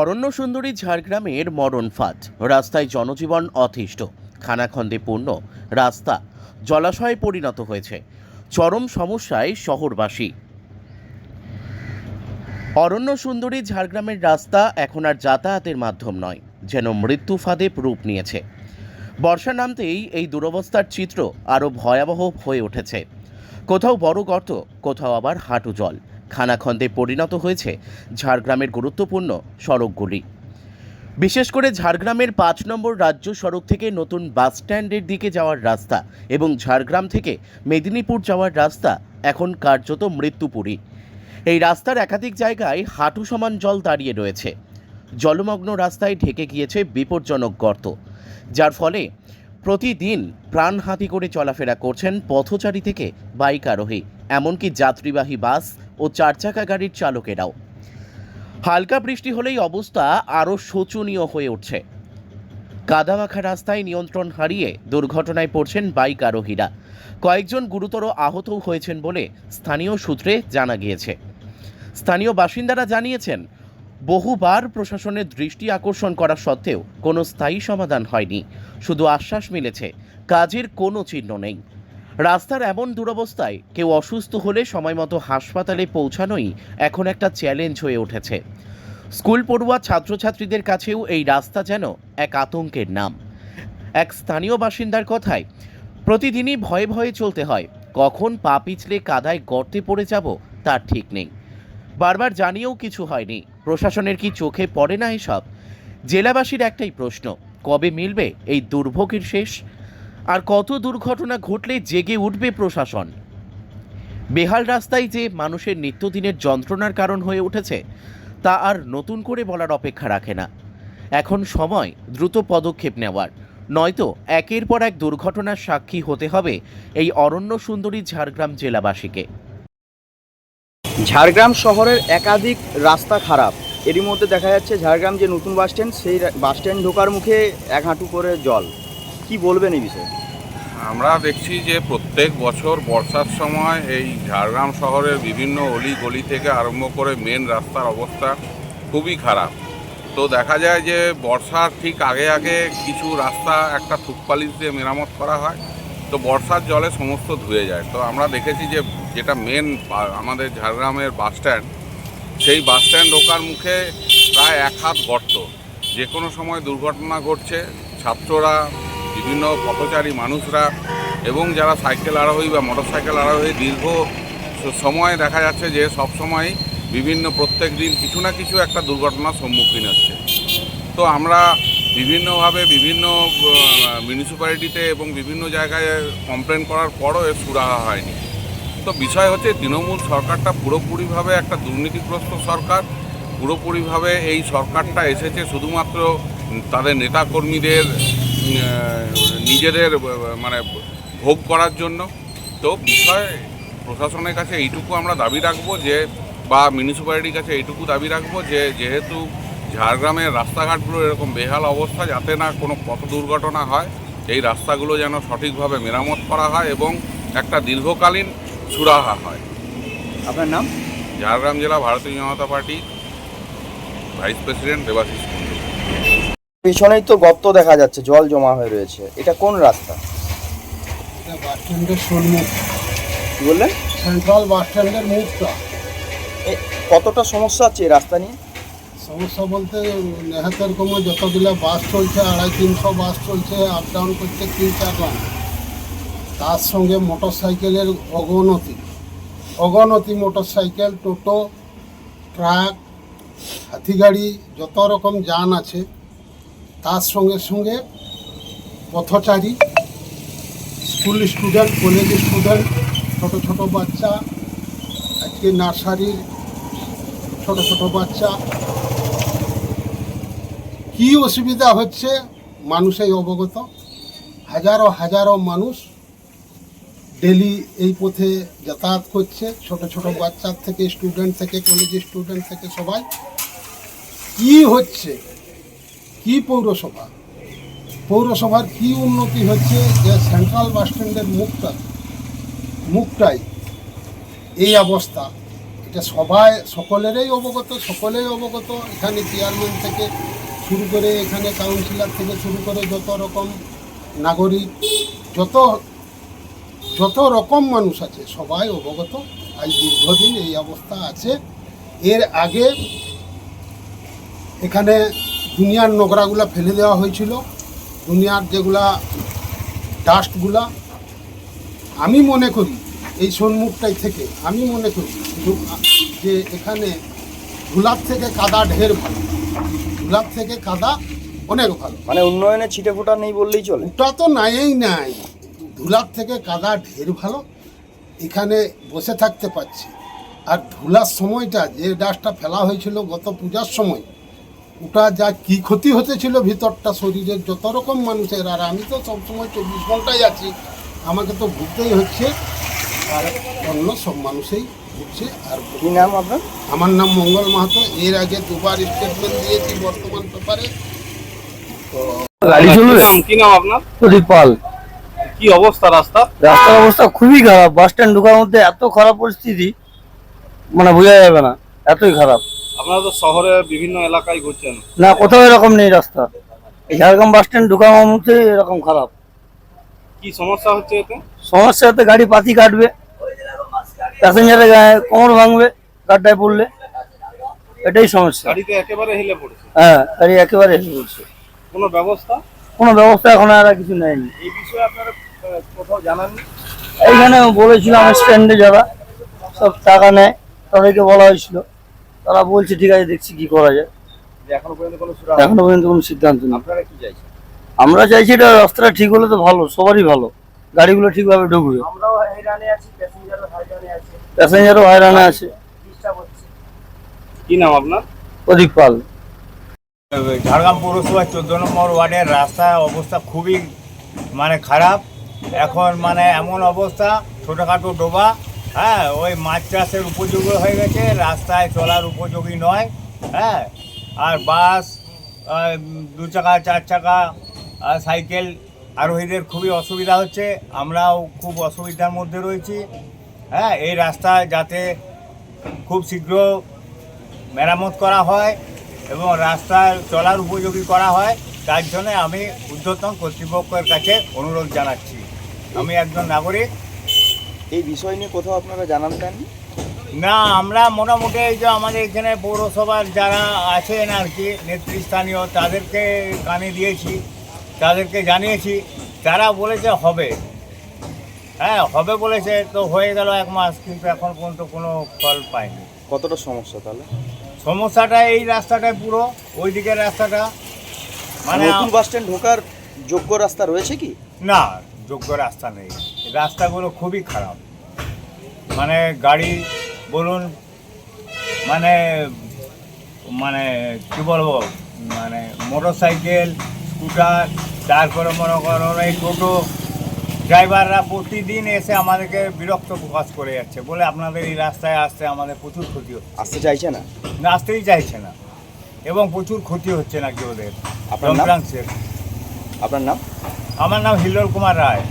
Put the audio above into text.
অরণ্য সুন্দরী ঝাড়গ্রামের মরণ ফাঁদ। রাস্তায় জনজীবন অতিষ্ঠ। খানাখন্দে পূর্ণ। রাস্তা জলাশয়ে পরিণত হয়েছে। চরম সমস্যায় শহরবাসী। অরণ্য সুন্দরী ঝাড়গ্রামের রাস্তা এখন আর যাতায়াতের মাধ্যম নয়, যেন মৃত্যু ফাঁদে রূপ নিয়েছে। বর্ষা নামতেই এই দুরবস্থার চিত্র আরও ভয়াবহ হয়ে উঠেছে। কোথাও বড় গর্ত, কোথাও আবার হাঁটু জল। খানাখন্দে পরিণত হয়েছে ঝাড়গ্রামের গুরুত্বপূর্ণ সড়কগুলি। বিশেষ করে ঝাড়গ্রামের পাঁচ নম্বর রাজ্য সড়ক থেকে নতুন বাস স্ট্যান্ডের দিকে যাওয়ার রাস্তা এবং ঝাড়গ্রাম থেকে মেদিনীপুর যাওয়ার রাস্তা এখন কার্যত মৃত্যুপুরী। এই রাস্তার একাধিক জায়গায় হাঁটু সমান জল দাঁড়িয়ে রয়েছে। জলমগ্ন রাস্তায় ঢেকে গিয়েছে বিপজ্জনক গর্ত, যার ফলে প্রতিদিন প্রাণহাতি করে চলাফেরা করছেন পথচারী থেকে বাইক আরোহী, এমনকি যাত্রীবাহী বাস ও চারচাকা গাড়ির চালকেরাও। হালকা বৃষ্টি হলেই অবস্থা আরও শোচনীয় হয়ে উঠছে। কাদামাখা রাস্তায় নিয়ন্ত্রণ হারিয়ে দুর্ঘটনায় পড়ছেন বাইক আরোহীরা। কয়েকজন গুরুতর আহতও হয়েছেন বলে স্থানীয় সূত্রে জানা গিয়েছে। স্থানীয় বাসিন্দারা জানিয়েছেন, বহুবার প্রশাসনের দৃষ্টি আকর্ষণ করা সত্ত্বেও কোনো স্থায়ী সমাধান হয়নি। শুধু আশ্বাস মিলেছে, কাজের কোনো চিহ্ন নেই। রাস্তার এমন দুরবস্থায় কেউ অসুস্থ হলে সময়মতো হাসপাতালে পৌঁছানোই এখন একটা চ্যালেঞ্জ হয়ে উঠেছে। স্কুল পড়ুয়া ছাত্রছাত্রীদের কাছেও এই রাস্তা যেন এক আতঙ্কের নাম। এক স্থানীয় বাসিন্দার কথায়, প্রতিদিনই ভয়ে ভয়ে চলতে হয়। কখন পা পিছলে কাদায় গর্তে পড়ে যাব তার ঠিক নেই। বারবার জানিয়েও কিছু হয়নি। প্রশাসনের কি চোখে পড়ে না এসব? জেলাবাসীর একটাই প্রশ্ন, কবে মিলবে এই দুর্ভোগের শেষ? আর কত দুর্ঘটনা ঘটলে জেগে উঠবে প্রশাসন? বেহাল রাস্তায় যে মানুষের নিত্যদিনের যন্ত্রণার কারণ হয়ে উঠেছে, তা আর নতুন করে বলার অপেক্ষা রাখে না। এখন সময় দ্রুত পদক্ষেপ নেওয়ার। নয়তো একের পর এক দুর্ঘটনার সাক্ষী হতে হবে এই অরণ্য সুন্দরী ঝাড়গ্রাম জেলাবাসীকে। ঝাড়গ্রাম শহরের একাধিক রাস্তা খারাপ। এরই মধ্যে দেখা যাচ্ছে ঝাড়গ্রাম যে নতুন বাস স্ট্যান্ড সেই বাস স্ট্যান্ড ঢোকার মুখে এক হাঁটু করে জল। কি বলবেন এই বিষয়ে? আমরা দেখছি যে প্রত্যেক বছর বর্ষার সময় এই ঝাড়গ্রাম শহরের বিভিন্ন অলি গলি থেকে আরম্ভ করে মেন রাস্তার অবস্থা খুবই খারাপ। তো দেখা যায় যে বর্ষার ঠিক আগে আগে কিছু রাস্তা একটা থুকপালিশ দিয়ে মেরামত করা হয়, তো বর্ষার জলে সমস্ত ধুয়ে যায়। তো আমরা দেখেছি যে যেটা মেন আমাদের ঝাড়গ্রামের বাস স্ট্যান্ড সেই বাস স্ট্যান্ড ঢোকার মুখে প্রায় এক হাত গর্ত। যে কোনো সময় দুর্ঘটনা ঘটছে, ছাত্ররা বিভিন্ন পথচারী মানুষরা এবং যারা সাইকেল আরোহী বা মোটর সাইকেল আরোহী দীর্ঘ সময় দেখা যাচ্ছে যে সব সময় বিভিন্ন প্রত্যেক দিন কিছু না কিছু একটা দুর্ঘটনার সম্মুখীন হচ্ছে। তো আমরা বিভিন্নভাবে বিভিন্ন মিউনিসিপ্যালিটিতে এবং বিভিন্ন জায়গায় কমপ্লেন করার পরও এর সুরাহা হয়নি। তো বিষয় হচ্ছে তৃণমূল সরকারটা পুরোপুরিভাবে একটা দুর্নীতিগ্রস্ত সরকার। পুরোপুরিভাবে এই সরকারটা এসেছে শুধুমাত্র তাদের নেতাকর্মীদের নিজেদের মানে ভোগ করার জন্য। তো বিষয় প্রশাসনের কাছে এইটুকু আমরা দাবি রাখব যে বা মিউনিসিপ্যালিটির কাছে এইটুকু দাবি রাখব যে যেহেতু ঝাড়গ্রামের রাস্তাঘাটগুলো এরকম বেহাল অবস্থা যাতে না কোনো পথ দুর্ঘটনা হয় এই রাস্তাগুলো যেন সঠিকভাবে মেরামত করা হয় এবং একটা দীর্ঘকালীন সুরাহা হয়। আপনার নাম? ঝাড়গ্রাম জেলা Bharatiya Janata party vice president Debasish Kundu. পেছনেই তো গর্ত দেখা যাচ্ছে জল জমা হয়ে রয়েছে। এটা কোন রাস্তা? এটা বাস স্ট্যান্ডের সম্মুখ। কি বললেন? সেন্ট্রাল বাস স্ট্যান্ডের মুখটা। এ, কতটা সমস্যা আছে এই রাস্তা নিয়ে? সমস্যা বলতে নেহাতের কমে যতগুলো বাস চলছে আড়াই তিনশো বাস চলছে আপ ডাউন করছে তিন চার জন তার সঙ্গে মোটর সাইকেলের অগনতি অগণতি মোটর সাইকেল টোটো ট্রাক হাতি গাড়ি যত রকম যান আছে তার সঙ্গে সঙ্গে পথচারী স্কুল স্টুডেন্ট কলেজ স্টুডেন্ট ছোট ছোট বাচ্চা, আজকে নার্সারির ছোট ছোট বাচ্চা। কি অসুবিধা হচ্ছে? মানুষই অবগত। হাজারো হাজারো মানুষ ডেলি এই পথে যাতায়াত করছে। ছোট ছোট বাচ্চার থেকে স্টুডেন্ট থেকে কলেজ স্টুডেন্ট থেকে সবাই। কি হচ্ছে? কি পৌরসভা? পৌরসভার কি উন্নতি হচ্ছে? যে সেন্ট্রাল বাস স্ট্যান্ডের মুখটা, মুখটাই এই অবস্থা। এটা সবাই, সকলেরই অবগত, সকলেই অবগত। এখানে চেয়ারম্যান থেকে শুরু করে এখানে কাউন্সিলর থেকে শুরু করে যত রকম নাগরিক, যত যত রকম মানুষ আছে, সবাই অবগত। আজ দীর্ঘদিন এই অবস্থা আছে। এর আগে এখানে দুনিয়ার নোংরাগুলা ফেলে দেওয়া হয়েছিল। দুনিয়ার যেগুলা ডাস্টগুলা আমি মনে করি এই সন্মুখটাই থেকে আমি মনে করি যে এখানে ধুলার থেকে কাদা ঢের ভালো। ধুলার থেকে কাদা অনেক ভালো। মানে উন্নয়নে ছিটে ফোটা নেই বললেই চলে। ওটা তো নাইই নাই। ধুলার থেকে কাদা ঢের ভালো এখানে বসে থাকতে পারছি। আর ধুলার সময়টা যে ডাস্টটা ফেলা হয়েছিল গত পূজার সময় ওটা যা কি ক্ষতি হতেছিল ভিতরটা শরীরের যত রকম মানুষের আর আমি তো সবসময় চব্বিশ ঘন্টাই আছি আমাকে তো ভুগতেই হচ্ছে আর অন্য সব মানুষেই ভুগছে আর কি নাম আপনার? আমার নাম মঙ্গল মাহাতো এর আগে দুবার স্টেটমেন্ট দিয়েছি বর্তমান পেপারে। গাড়ি চলবে? নাম কি নাম আপনার? প্রদীপ পাল। কি অবস্থা রাস্তা? রাস্তার অবস্থা খুবই খারাপ বাস স্ট্যান্ড ঢোকার মধ্যে এত খারাপ পরিস্থিতি মানে বোঝা যাবে না এতই খারাপ। আপনারা তো শহরে বিভিন্ন এলাকায় ঘুরছেন। না কোথাও এরকম নেই রাস্তা। এই ঝাড়গ্রাম বাস স্ট্যান্ড ঢোকার মধ্যে এরকম খারাপ। কি সমস্যা হচ্ছে এতে? সমস্যা হতে গাড়ি পাতি কাটবে প্যাসেঞ্জারের গায়ে কোমর ভাঙবে গাড্ডায় পড়লে। এটাই সমস্যা। গাড়িতে একেবারে হেলে পড়েছে। হ্যাঁ গাড়ি একেবারে হেলে পড়ছে। কোনো ব্যবস্থা? কোনো ব্যবস্থা এখন আর কিছু নেয়নি। এই বিষয়ে আপনারা কোথাও জানাননি? এইখানে বলেছিলাম স্ট্যান্ডে যারা সব টাকা নেয় তাদেরকে বলা হয়েছিল। তারা বলছে ঠিক আছে দেখছি কি করা যায়। যে এখনও পর্যন্ত কোনো এখনও পর্যন্ত কোনো সিদ্ধান্ত নেই। আপনারা কি চাইছেন? আমরা চাইছি এটা রাস্তাটা ঠিক হলে তো ভালো সবারই ভালো। গাড়িগুলো ঠিকভাবে ঢুকবে। আমরাও প্যাসেঞ্জারও হয়রানে আছে। হচ্ছে। কি নাম আপনার? প্রদীপ পাল। ঝাড়গ্রাম পৌরসভার চোদ্দ নম্বর ওয়ার্ডের রাস্তার অবস্থা খুবই মানে খারাপ। এখন মানে এমন অবস্থা ছোটোখাটো ডোবা। হ্যাঁ ওই মাছ চাষের উপযোগী হয়ে গেছে, রাস্তায় চলার উপযোগী নয় হ্যাঁ। আর বাস দু চাকা, চার চাকা সাইকেল, আরোহীদের খুবই অসুবিধা হচ্ছে, আমরাও খুব অসুবিধার মধ্যে রয়েছি হ্যাঁ। এই রাস্তা যাতে খুব শীঘ্র মেরামত করা হয় এবং রাস্তায় চলার উপযোগী করা হয়, তার জন্য আমি ঊর্ধ্বতন কর্তৃপক্ষের কাছে অনুরোধ জানাচ্ছি। আমি একজন নাগরিক এই বিষয় নিয়ে কোথাও আপনারা জানান দেননি না আমরা মোটামুটি এই যে আমাদের এখানে পৌরসভার যারা আছেন আর কি নেতৃস্থানীয় তাদেরকে কানে দিয়েছি তাদেরকে জানিয়েছি তারা বলেছে হবে। হ্যাঁ হবে বলেছে তো হয়ে গেল এক মাস কিন্তু এখন পর্যন্ত কোনো ফল পাইনি। কতটা সমস্যা তাহলে? সমস্যাটা এই রাস্তাটায় পুরো ওই দিকের রাস্তাটা। মানে নতুন বাস স্ট্যান্ড ঢোকার যোগ্য রাস্তা রয়েছে কি? না যোগ্য রাস্তা নেই। রাস্তাগুলো খুবই খারাপ। মানে গাড়ি বলুন মানে মানে কী বলব মানে মোটর সাইকেল স্কুটার তারপরে মনে করুন এই টোটো ড্রাইভাররা প্রতিদিন এসে আমাদেরকে বিরক্ত প্রকাশ করে যাচ্ছে বলে আপনাদের এই রাস্তায় আসতে আমাদের প্রচুর ক্ষতি হচ্ছে। আসতে চাইছে না? না আসতেই চাইছে না। এবং প্রচুর ক্ষতি হচ্ছে নাকি ওদের। আপনার নাম? আপনার নাম? আমার নাম হিল্লোল কুমার রায়।